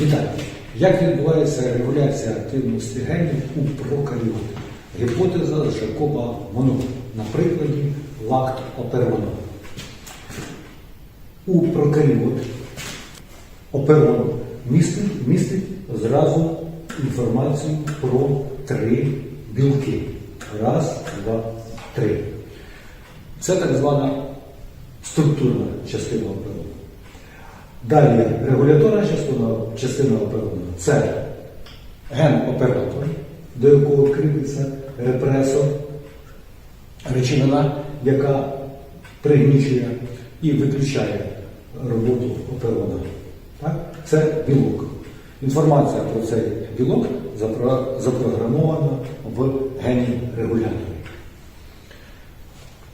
Вітаю! Як відбувається регуляція активності генів у прокаріотах? Гіпотеза Жакоба Моно на прикладі лакт оперону. У прокаріот оперон містить, містить зразу інформацію про три білки. Раз, два, три. Це так звана структурна частина оперону. Далі регуляторна частина, частина оператора це ген-оператор, до якого кріпиться репресор, речовина, яка пригнічує і виключає роботу оперона. Це білок. Інформація про цей білок запрограмована в гені регуляторі.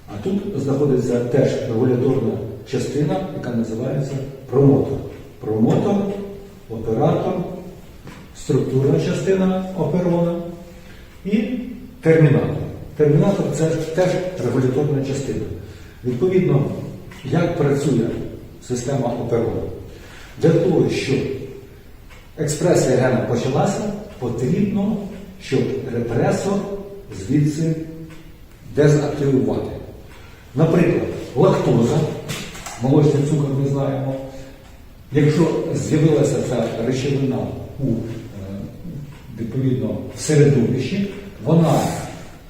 А тут знаходиться теж регуляторна частина, яка називається промотор. Промотор, оператор, структурна частина оперона і термінатор. Термінатор це теж регуляторна частина. Відповідно, як працює система оперона? Для того, щоб експресія гена почалася, потрібно, щоб репресор звідси дезактивувати. Наприклад, лактоза, молочний цукор ми знаємо. Якщо з'явилася ця речовина у е, відповідно в середовищі, вона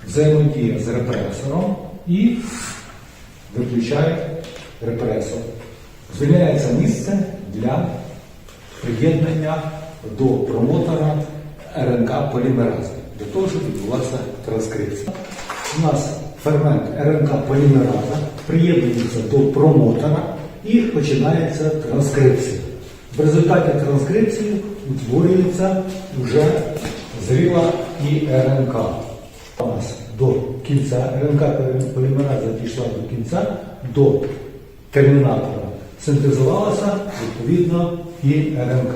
взаємодіє з репресором і виключає репресор. Звільняється місце для приєднання до промотора РНК полімерази для того, щоб відбулася транскрипція. У нас фермент РНК полімераза приєднується до промотора і починається транскрипція. В результаті транскрипції утворюється вже зріла і РНК. У нас до кінця РНК полімераза дійшла до кінця, до термінатора синтезувалася відповідно і РНК,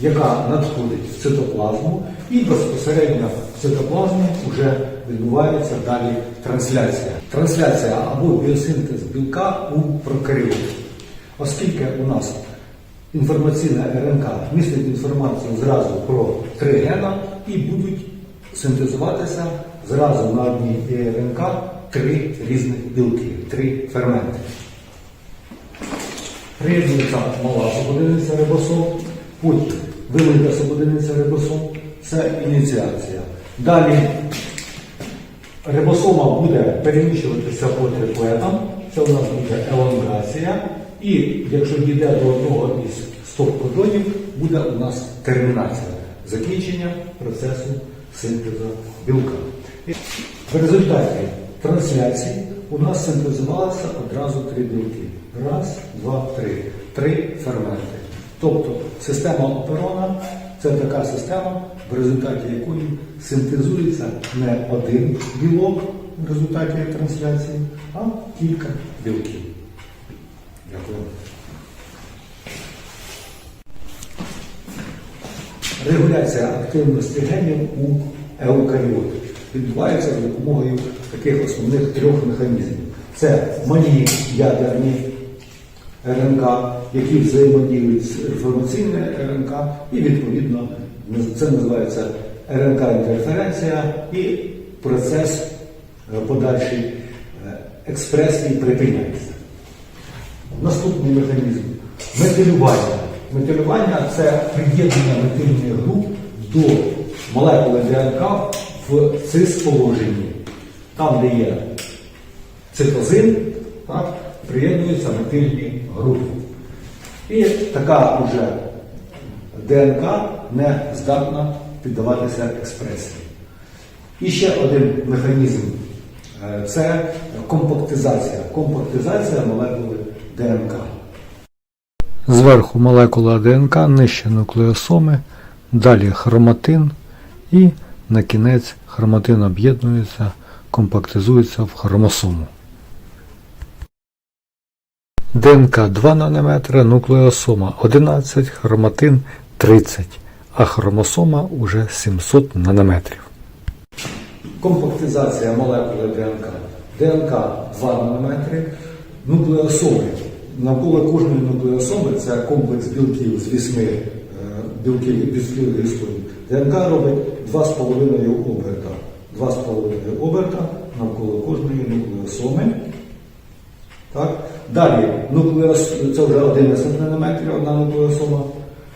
яка надходить в цитоплазму і безпосередньо в цитоплазмі вже відбувається далі трансляція. Трансляція або біосинтез білка у прокаріоті. Оскільки у нас інформаційна РНК містить інформацію зразу про три гена і будуть синтезуватися зразу на одній РНК три різних білки, три ферменти. Приєднується мала субодиниця рибосом, потім велика субодиниця рибосом, це ініціація. Далі рибосома буде переміщуватися по триплетам, це у нас буде елонгація. І якщо дійде до одного із стоп-кодонів, буде у нас термінація, закінчення процесу синтезу білка. І в результаті трансляції у нас синтезувалося одразу три білки. Раз, два, три. Три ферменти. Тобто система оперона це така система, в результаті якої синтезується не один білок в результаті трансляції, а кілька білків. Дякую. Регуляція активності генів у еукаріотах відбувається за допомогою таких основних трьох механізмів. Це малі ядерні РНК, які взаємодіють з інформаційною РНК, і відповідно це називається РНК-інтерференція і процес е, подальший е, експресії припиняється. Наступний механізм метилювання. Метилювання це приєднання метильних груп до молекули ДНК в цис-положенні. Там, де є цитозин, так, приєднуються метильні групи. І така вже ДНК не здатна піддаватися експресії. І ще один механізм е, це компактизація. Компактизація молекули ДНК. Зверху молекула ДНК, нижче нуклеосоми, далі хроматин і на кінець хроматин об'єднується, компактизується в хромосому. ДНК 2 нанометри, нуклеосома 11, хроматин 30, а хромосома уже 700 нанометрів. Компактизація молекули ДНК. ДНК 2 нанометри, нуклеосоми. Навколо кожної нуклеосоми це комплекс білків з 8 е, білки білки. ДНК робить 2,5 оберта. 2,5 оберта навколо кожної нуклеосоми. Так? Далі нуклеос, це вже 11 нанометрів, одна нуклеосома.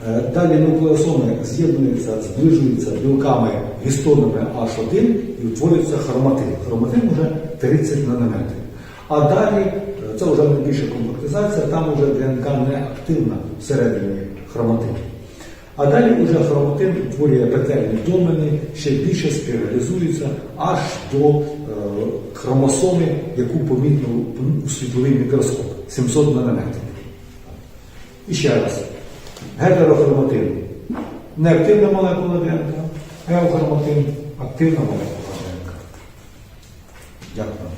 Е, Далі нуклеосоми з'єднуються, зближуються білками гістонами H1 і утворюється хроматин. Хроматин вже 30 нанометрів. А далі е, це вже найбільша компактизація, там вже ДНК не активна всередині хроматину. А далі вже хроматин утворює петельні домени, ще більше спіралізується аж до е, хромосоми, яку помітно у світловий мікроскоп 700 нанометрів. І ще раз. Гетерохроматин неактивна молекула ДНК, геохроматин, активна молекула ДНК. Дякую.